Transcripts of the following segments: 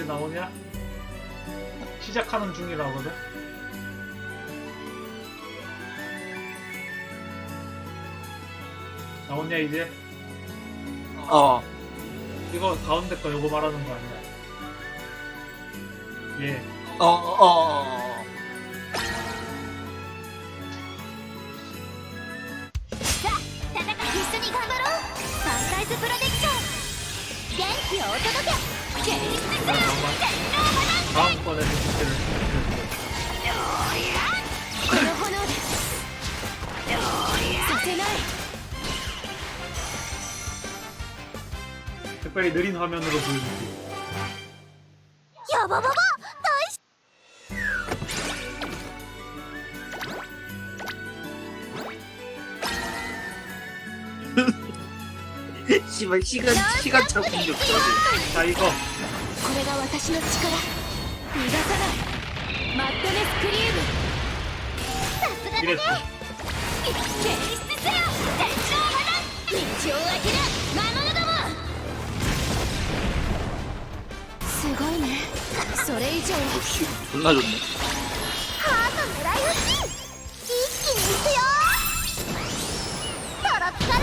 이제 나오냐? 시작하는 중이라거든. 나오냐 이제? 어. 이거 가운데 거 이거 말하는 거 아니야? 예. 어, 어, 어. 戦 특별히 느린 화면으로 보여줄 게. 여보보 보! 씨발 시간 시간 차 공격 자 이거 これが私の力逃がさないマッドネスクリームさすがだね 이랬어 提出せよ天井を放つ道を開ける魔物どもすごいねそれ以上は 역시 존나 좋네 ハート狙い撃ち一気にいくよトロピカル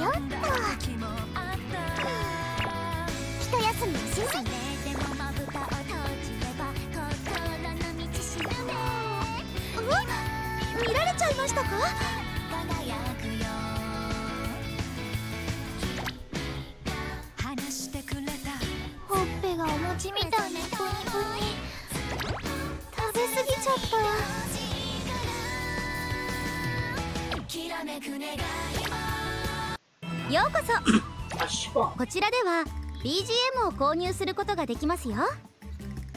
よっと。一休みおしまい見られちゃいましたか？ほっぺがお餅みたい。にプニプニ食べ過ぎちゃった。きらめくいようこそ 아 씨발. こちらでは BGM を購入することができますよ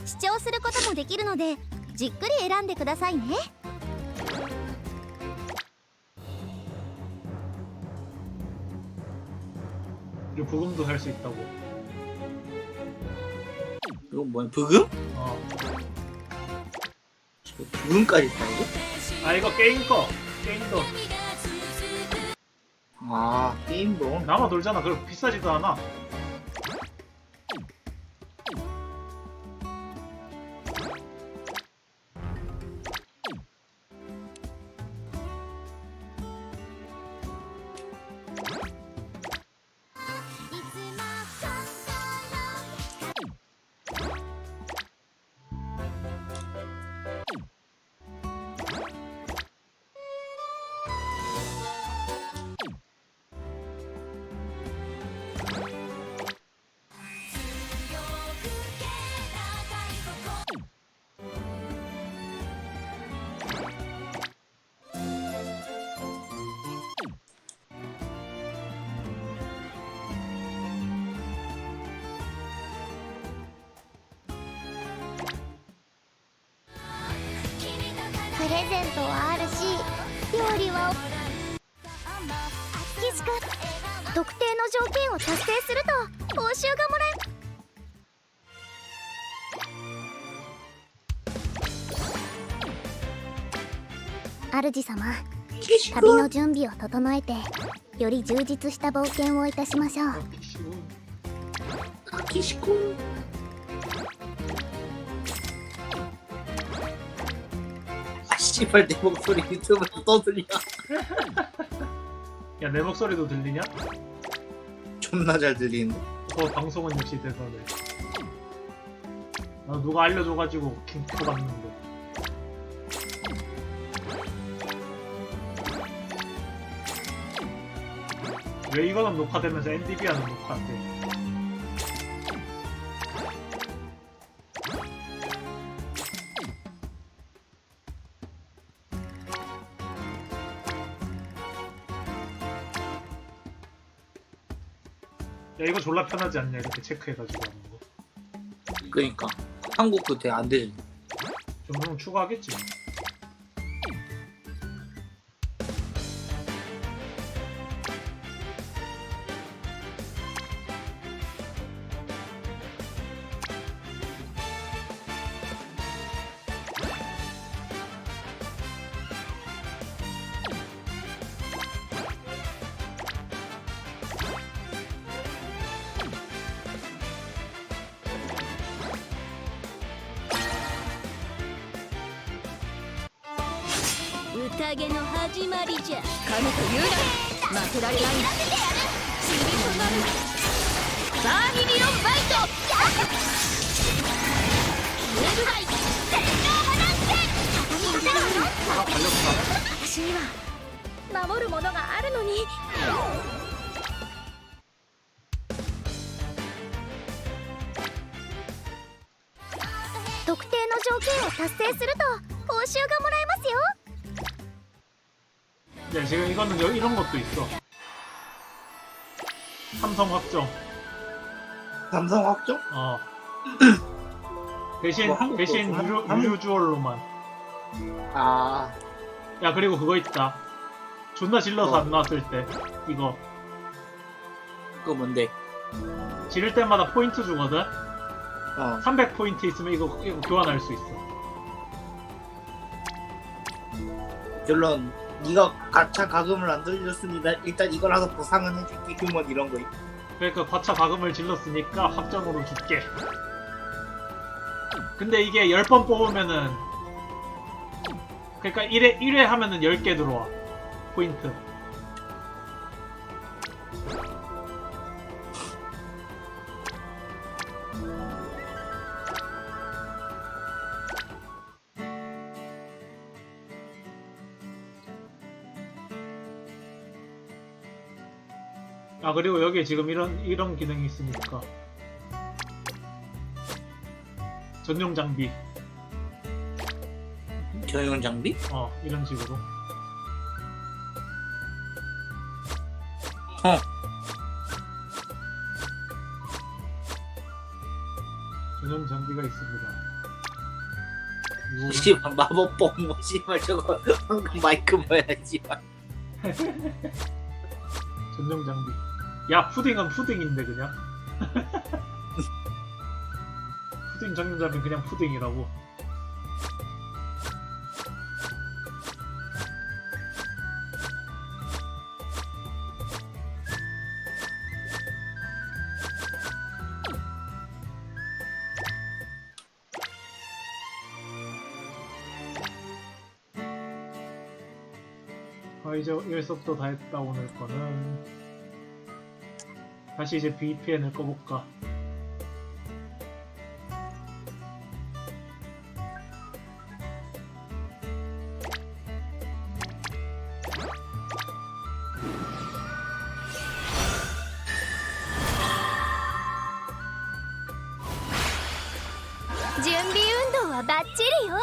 視聴することもできるのでじっくり選んでくださいね 이거 부금도 할 수 있다고. 이거 뭐야 부금? 어. 부금까지 있다고? 아 이거 게임 거. 게임도 아 게임도. 남아 돌잖아. 그럼 비싸지도 않아. ゼントはあるし料理は岸君特定の条件を達成すると報酬がもらえ主様旅の準備を整えてより充実した冒険をいたしましょう。 씨발 내 목소리 유튜브에 떠들려. 야 내 목소리도 들리냐? 존나 잘 들리는데. 그 방송은 역시 대단해. 나 누가 알려줘가지고 킹크 봤는데. 왜 이거는 녹화되면서 NDB하는 녹화인데? 야 이거 졸라 편하지 않냐 이렇게 체크해가지고 하는 거. 그러니까 한국 그대 안 되지. 정도는 추가하겠지. 宴の始まりじゃ。神と言うな負けられないんだちびとなるバーミリオンバイト。ウェブガイ私には守るものがあるのに。特定の条件を達成すると報酬がもらえますよ 야 지금 이거는 여, 이런 것도 있어. 삼성 확정. 삼성 확정? 어. 대신 뭐 한국도 대신 한- 유료 한- 유료 주얼로만. 아 야 그리고 그거 있다. 존나 질러서 뭐? 안 나왔을 때 이거 그거 뭔데? 지를 때마다 포인트 주거든. 어 300 포인트 있으면 이거 이거 교환할 수 있어. 결론 네가 가차 가금을 안 돌렸으니 나 일단 이거라도 보상은 해줄게 휴먼 이런 거. 그러니까 과차 과금을 질렀으니까 확정으로 줄게. 근데 이게 10번 뽑으면은 그러니까 1회 1회 하면은 10개 들어와. 포인트. 아 그리고 여기에 지금 이런 이런 기능이 있으니까 전용 장비 전용 장비? 어 이런 식으로 어. 전용 장비가 있습니다. 씨발 마법봉 뭐 씨발 저거 마이크 뭐야 씨발. 전용 장비. 야 푸딩은 푸딩인데 그냥. 푸딩 장비 그냥 푸딩이라고. 아 이제 1서부터 다 했다 오늘 거는 다시 이제 VPN을 꺼볼까 준비 운동은 맞지리요?